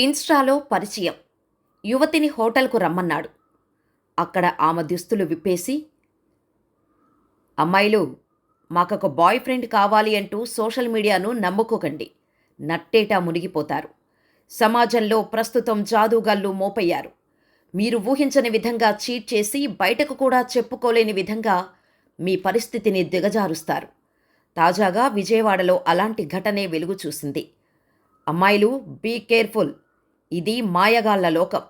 ఇన్స్టాలో పరిచయం. యువతిని హోటల్కు రమ్మన్నాడు. అక్కడ ఆమె దుస్తులు విప్పేసి అమ్మాయిలు మాకొక బాయ్ ఫ్రెండ్ కావాలి అంటూ సోషల్ మీడియాను నమ్ముకోకండి. నట్టేటా మునిగిపోతారు. సమాజంలో ప్రస్తుతం జాదూగాళ్ళు మోపయ్యారు. మీరు ఊహించని విధంగా చీట్ చేసి బయటకు కూడా చెప్పుకోలేని విధంగా మీ పరిస్థితిని దిగజారుస్తారు. తాజాగా విజయవాడలో అలాంటి ఘటనే వెలుగు చూసింది అమ్మాయిలు బీ కేర్ఫుల్. ఇది మాయగాళ్ళ లోకం.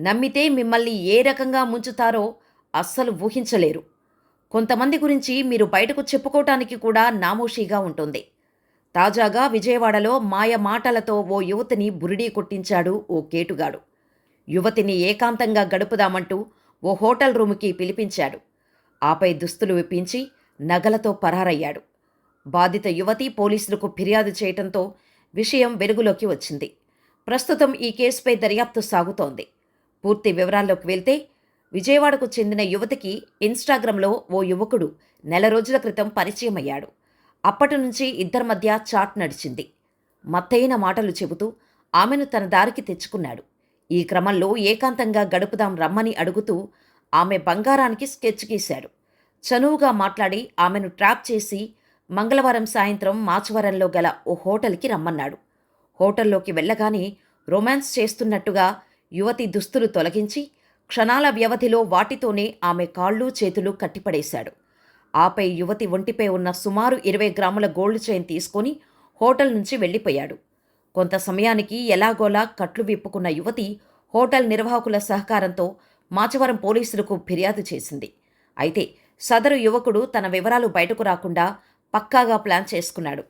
నమ్మితే మిమ్మల్ని ఏ రకంగా ముంచుతారో అస్సలు ఊహించలేరు. కొంతమంది గురించి మీరు బయటకు చెప్పుకోవటానికి కూడా నామోషీగా ఉంటుంది. తాజాగా విజయవాడలో మాయ మాటలతో ఓ యువతిని బురిడీ కొట్టించాడు ఓ కేటుగాడు. యువతిని ఏకాంతంగా గడుపుదామంటూ ఓ హోటల్ రూముకి పిలిపించాడు. ఆపై దుస్తులు విప్పించి నగలతో పరారయ్యాడు. బాధిత యువతి పోలీసులకు ఫిర్యాదు చేయటంతో విషయం వెలుగులోకి వచ్చింది. ప్రస్తుతం ఈ కేసుపై దర్యాప్తు సాగుతోంది. పూర్తి వివరాల్లోకి వెళ్తే విజయవాడకు చెందిన యువతికి ఇన్స్టాగ్రామ్లో ఓ యువకుడు నెల రోజుల క్రితం పరిచయమయ్యాడు. అప్పటి నుంచి ఇద్దరి మధ్య చాట్ నడిచింది. మత్తైన మాటలు చెబుతూ ఆమెను తన దారికి తెచ్చుకున్నాడు. ఈ క్రమంలో ఏకాంతంగా గడుపుదాం రమ్మని అడుగుతూ ఆమె బంగారానికి స్కెచ్ గీశాడు. చనువుగా మాట్లాడి ఆమెను ట్రాప్ చేసి మంగళవారం సాయంత్రం మాచవరంలో గల ఓ హోటల్కి రమ్మన్నాడు. హోటల్లోకి వెళ్ళగానే రొమాన్స్ చేస్తున్నట్టుగా యువతి దుస్తులు తొలగించి క్షణాల వ్యవధిలో వాటితోనే ఆమె కాళ్ళు చేతులు కట్టిపడేశాడు. ఆపై యువతి ఒంటిపై ఉన్న సుమారు ఇరవై గ్రాముల గోల్డ్ చైన్ తీసుకొని హోటల్ నుంచి వెళ్ళిపోయాడు. కొంత సమయానికి ఎలాగోలా కట్లు విప్పుకున్న యువతి హోటల్ నిర్వాహకుల సహకారంతో మాచవరం పోలీసులకు ఫిర్యాదు చేసింది. అయితే సదరు యువకుడు తన వివరాలు బయటకు రాకుండా పక్కాగా ప్లాన్ చేసుకున్నాడు.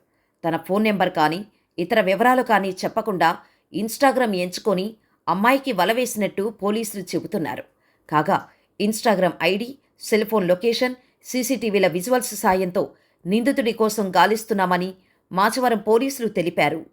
తన ఫోన్ నెంబర్ కానీ ఇతర వివరాలు కానీ చెప్పకుండా ఇన్స్టాగ్రామ్ ఎంచుకొని అమ్మాయికి వల వేసినట్టు పోలీసులు చెబుతున్నారు. కాగా ఇన్స్టాగ్రామ్ ఐడి సెల్ఫోన్ లొకేషన్ సీసీటీవీల విజువల్స్ సాయంతో నిందితుడి కోసం గాలిస్తున్నామని మాచవరం పోలీసులు తెలిపారు.